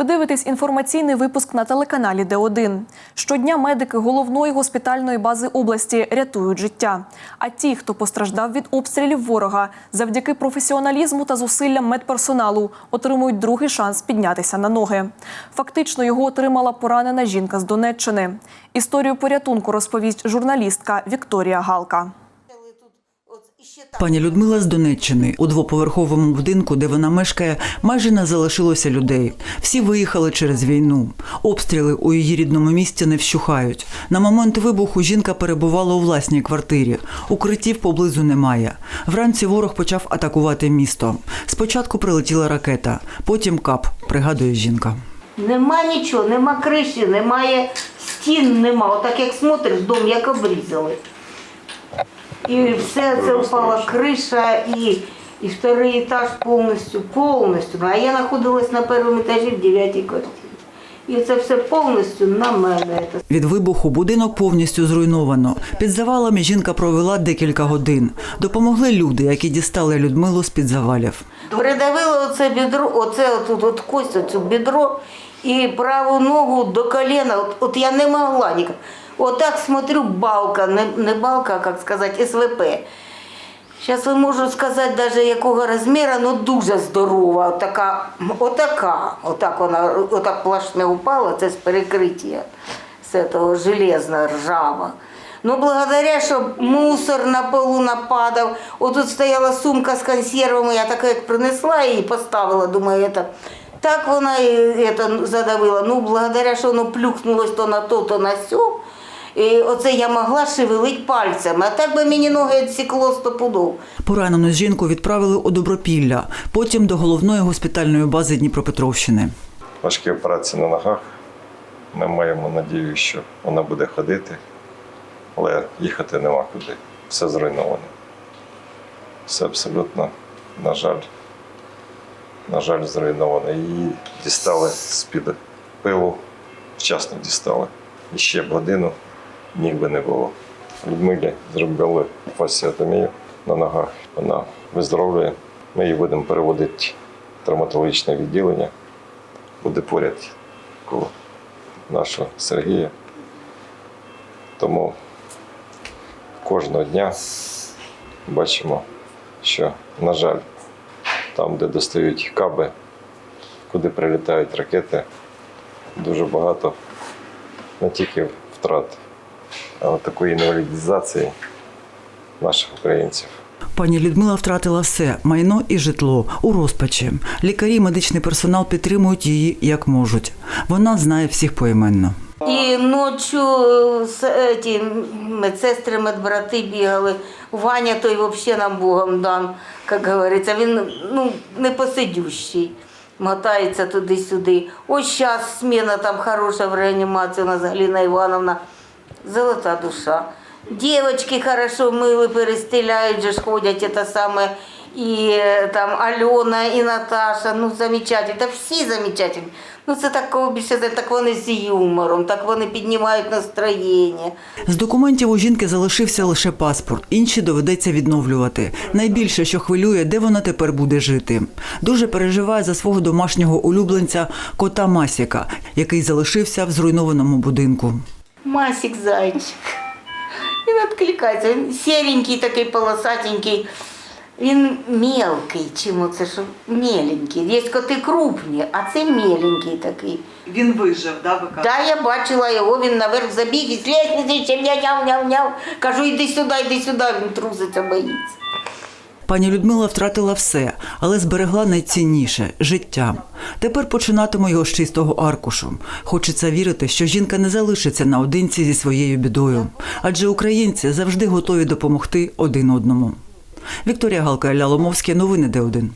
Ви дивитесь інформаційний випуск на телеканалі Д1. Щодня медики головної госпітальної бази області рятують життя. А ті, хто постраждав від обстрілів ворога, завдяки професіоналізму та зусиллям медперсоналу, отримують другий шанс піднятися на ноги. Фактично його отримала поранена жінка з Донеччини. Історію порятунку розповість журналістка Вікторія Галка. Пані Людмила з Донеччини у двоповерховому будинку, де вона мешкає, майже не залишилося людей. Всі виїхали через війну. Обстріли у її рідному місті не вщухають. На момент вибуху жінка перебувала у власній квартирі. Укриттів поблизу немає. Вранці ворог почав атакувати місто. Спочатку прилетіла ракета, потім кап, пригадує жінка. Нема нічого, нема криші, немає стін, нема. Отак як смотриш, дом як обрізали. І все це впала криша і, і второй етаж повністю, повністю. А я знаходилась на першому етажі в дев'ятій квартирі. І це все повністю на мене. Від вибуху будинок повністю зруйновано. Під завалами жінка провела декілька годин. Допомогли люди, які дістали Людмилу з-під завалів. Придавило оце бідро, оце отут от кость, оцю бідро і праву ногу до коліна. От, от я не могла Отак смотрю, балка, не, не балка, а як сказати, СВП. Зараз не можу сказати навіть якого розміру, але дуже здорова. Отака, отака, отак вона, отак плашне упала, це з перекриття, з цього железна, ржава. Ну, благодаря, що мусор на полу нападав. Отут стояла сумка з консервами, я так як принесла і поставила, думаю, это. так вона і задавила. Ну, благодаря, що воно плюхнулось то на то, то на сьо. І оце я могла шевелити пальцями, а так би мені ноги відсікло стопудов. Поранену жінку відправили у Добропілля, потім до головної госпітальної бази Дніпропетровщини. важкі операції на ногах. Ми маємо надію, що вона буде ходити, але їхати нема куди. Все зруйновано. Все абсолютно, на жаль, на жаль, зруйновано. Її дістали з-під пилу, вчасно дістали. І ще б годину ніг би не було. Людмилі зробили фасіотомію на ногах. Вона виздоровлює. Ми її будемо переводити в травматологічне відділення буде поряд коло нашого Сергія. Тому кожного дня бачимо, що, на жаль, там, де достають каби, куди прилітають ракети, дуже багато не тільки втрат, такої інвалідизації наших українців. Пані Людмила втратила все майно і житло у розпачі. Лікарі, медичний персонал підтримують її як можуть. Вона знає всіх поіменно. І ночі е, ті медсестри, медбрати бігали. Ваня той взагалі нам Богом дан, як говориться, він ну, непосидющий. Мотається туди-сюди. Ось зараз сміна там хороша в реанімації, у нас Галина Івановна. Золота душа. Дівчатки хорошо мили, перестеляють, же ж ходять, це саме. І е, там Альона, і Наташа, ну замечательно, та всі замечательні. Ну це такого більше, так вони з юмором, так вони піднімають настроєння. З документів у жінки залишився лише паспорт, інші доведеться відновлювати. Найбільше, що хвилює, де вона тепер буде жити. Дуже переживає за свого домашнього улюбленця кота Масіка, який залишився в зруйнованому будинку. Масик зайчик. Він відкликається. Він серенький такий полосатенький. Він мелкий, чим оце що меленький. Є коти крупні, а це меленький такий. Він вижив, да, ви Да, я бачила його, він наверх забіг і слід летить, няв няв няв Кажу, йди сюди, йди сюди, він труситься, боїться. Пані Людмила втратила все, але зберегла найцінніше життя. Тепер починатиму його з чистого аркушу. Хочеться вірити, що жінка не залишиться наодинці зі своєю бідою, адже українці завжди готові допомогти один одному. Вікторія Галка Ілля Ломовський, новини Д1.